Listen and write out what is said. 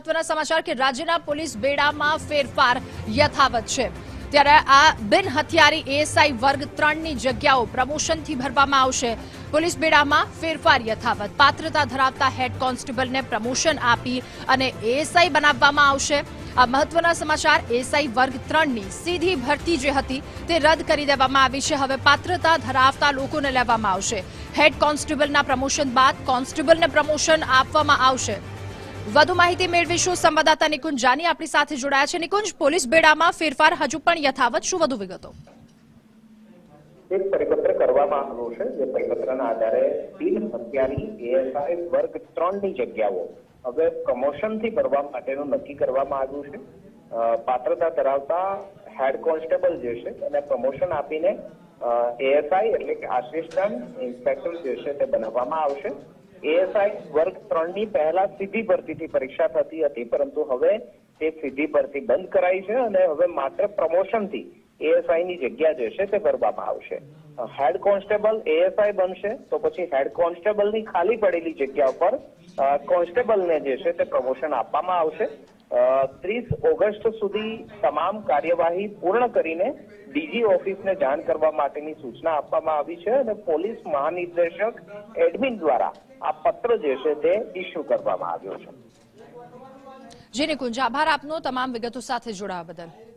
મહત્વના સમાચાર કે રાજ્યના પોલીસ બેડામાં ફેરફાર યથાવત છે. ત્યારે આ બિન હથિયારી એએસઆઈ વર્ગ ત્રણની જગ્યાઓ પ્રમોશનથી ભરવામાં આવશે. પોલીસ બેડામાં ફેરફાર યથાવત. પાત્રતા ધરાવતા હેડ કોન્સ્ટેબલને પ્રમોશન આપી અને એએસઆઈ બનાવવામાં આવશે. આ મહત્વના સમાચાર એસઆઈ વર્ગ ત્રણની સીધી ભરતી જે હતી તે રદ કરી દેવામાં આવી છે. હવે પાત્રતા ધરાવતા લોકોને લેવામાં આવશે. હેડ કોન્સ્ટેબલના પ્રમોશન બાદ કોન્સ્ટેબલને પ્રમોશન આપવામાં આવશે. વધુ માહિતી મેળવીશું સંવાદદાતા નિકુંજ જાની આપણી સાથે જોડાયા છે. નિકુંજ, પોલીસ બેડામાં ફેરફાર હજુ પણ યથાવત. શું વધુ વિગતો? એક પરિપત્ર કરવામાં આવ્યો છે જે પરિપત્રના આધારે બિન હત્યાની એએસઆઈ વર્ગ ત્રણની જગ્યાઓ હવે પ્રમોશનથી ભરવા માટેનું નક્કી કરવામાં આવ્યું છે. પાત્રતા ધરાવતા હેડ કોન્સ્ટેબલ જે છે એને પ્રમોશન આપીને એએસઆઈ એટલે કે આસિસ્ટન્ટ ઇન્સ્પેક્ટર જે છે તે બનાવવામાં આવશે. એએસઆઈ વર્ગ ત્રણની પહેલા સીધી ભરતીથી પરીક્ષા થતી હતી, પરંતુ હવે તે સીધી ભરતી બંધ કરાઈ છે અને હવે માત્ર પ્રમોશનથી એએસઆઈ ની જગ્યા જે છે તે ભરવામાં આવશે. હેડ કોન્સ્ટેબલ એએસઆઈ બનશે, તો પછી હેડ કોન્સ્ટેબલની ખાલી પડેલી જગ્યા પર કોન્સ્ટેબલને જે છે તે પ્રમોશન આપવામાં આવશે. ત્રીસ ઓગસ્ટ સુધી તમામ કાર્યવાહી પૂર્ણ કરીને ડીજી ઓફિસને જાણ કરવા માટેની સૂચના આપવામાં આવી છે અને પોલીસ મહાનિર્દેશક એડમિન દ્વારા આ પત્ર જે છે તે ઇસ્યુ કરવામાં આવ્યો છે. જી નિકુંજ, આભાર આપનો તમામ વિગતો સાથે જોડાવા બદલ.